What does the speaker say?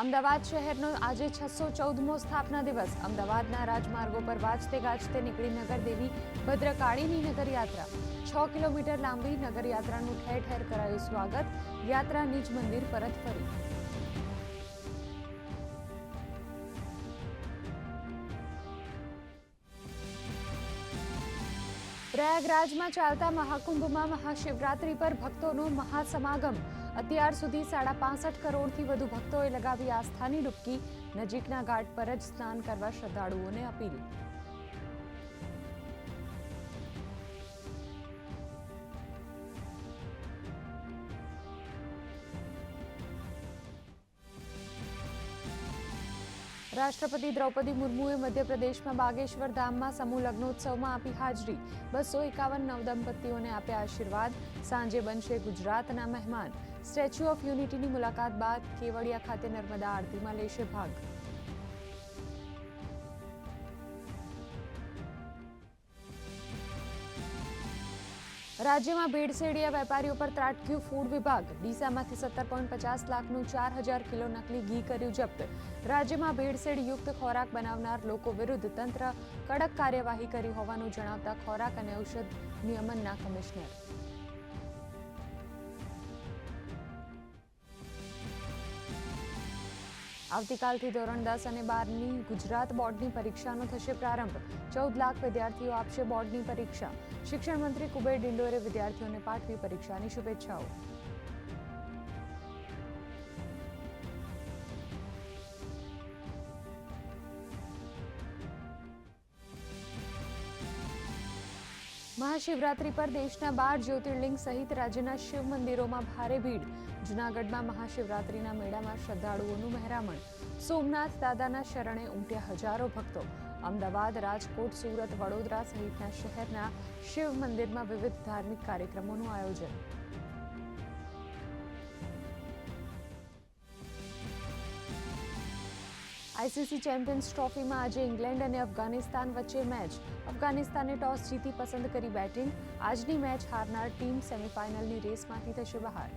અમદાવાદ શહેરનો આજે છસો ચૌદમો સ્થાપના દિવસ. અમદાવાદના રાજમાર્ગો પર વાજતે ગાજતે નીકળી નગરદેવી ભદ્રકાળીની નગરયાત્રા. છ કિલોમીટર લાંબી નગરયાત્રાનું ઠેર ઠેર કરાયું સ્વાગત. યાત્રા નિજ મંદિર પરત ફરી. પ્રયાગરાજમાં ચાલતા મહાકુંભમાં મહાશિવરાત્રી પર ભક્તોનો મહાસમાગમ. અત્યાર સુધી સાડા પાસઠ કરોડથી વધુ ભક્તોએ લગાવી આસ્થાની ડૂબકી. નજીકના ઘાટ પર જ સ્નાન કરવા શ્રદ્ધાળુઓને અપીલ. રાષ્ટ્રપતિ દ્રૌપદી મુર્મુએ મધ્યપ્રદેશમાં બાગેશ્વર ધામમાં સમૂહ લગ્નોત્સવમાં આપી હાજરી. બસો એકાવન નવદંપતિઓને આપ્યા આશીર્વાદ. સાંજે બનશે ગુજરાતના મહેમાન. સ્ટેચ્યુ ઓફ યુનિટીની મુલાકાત બાદ કેવડિયા ખાતે નર્મદા આરતીમાં લેશે ભાગ. રાજ્યમાં ભેળસેડિયા વેપારીઓ પર ત્રાટક્યું ફૂડ વિભાગ. ડીસામાંથી સત્તર પોઈન્ટ પચાસ લાખનું ચાર હજાર કિલો નકલી ઘી કર્યું જપ્ત. રાજ્યમાં ભેળસેળ યુક્ત ખોરાક બનાવનાર લોકો વિરુદ્ધ તંત્ર કડક કાર્યવાહી કરી હોવાનું જણાવતા ખોરાક અને ઔષધ નિયમનના કમિશનર. આવતીકાલથી ધોરણ દસ અને બારની ગુજરાત બોર્ડની પરીક્ષાનો થશે પ્રારંભ. ચૌદ લાખ વિદ્યાર્થીઓ આપશે બોર્ડની પરીક્ષા. શિક્ષણ મંત્રી કુબેર ડિંડોરે વિદ્યાર્થીઓને પાઠવી પરીક્ષાની શુભેચ્છાઓ. મહાશિવરાત્રી પર દેશના બાર જ્યોતિર્લિંગ સહિત રાજ્યના શિવ મંદિરોમાં ભારે ભીડ. જૂનાગઢમાં મહાશિવરાત્રીના મેળામાં શ્રદ્ધાળુઓનું મહેરામણ. સોમનાથ દાદાના શરણે ઉમટ્યા હજારો ભક્તો. અમદાવાદ, રાજકોટ, સુરત, વડોદરા સહિતના શહેરના શિવ મંદિરમાં વિવિધ ધાર્મિક કાર્યક્રમોનું આયોજન. આઈસીસી ચેમ્પિયન્સ ટ્રોફીમાં આજે ઇંગ્લેન્ડ અને અફઘાનિસ્તાન વચ્ચે મેચ. અફઘાનિસ્તાને ટોસ જીતી પસંદ કરી બેટિંગ. આજની મેચ હારનાર ટીમ સેમીફાઇનલની રેસમાંથી થશે બહાર.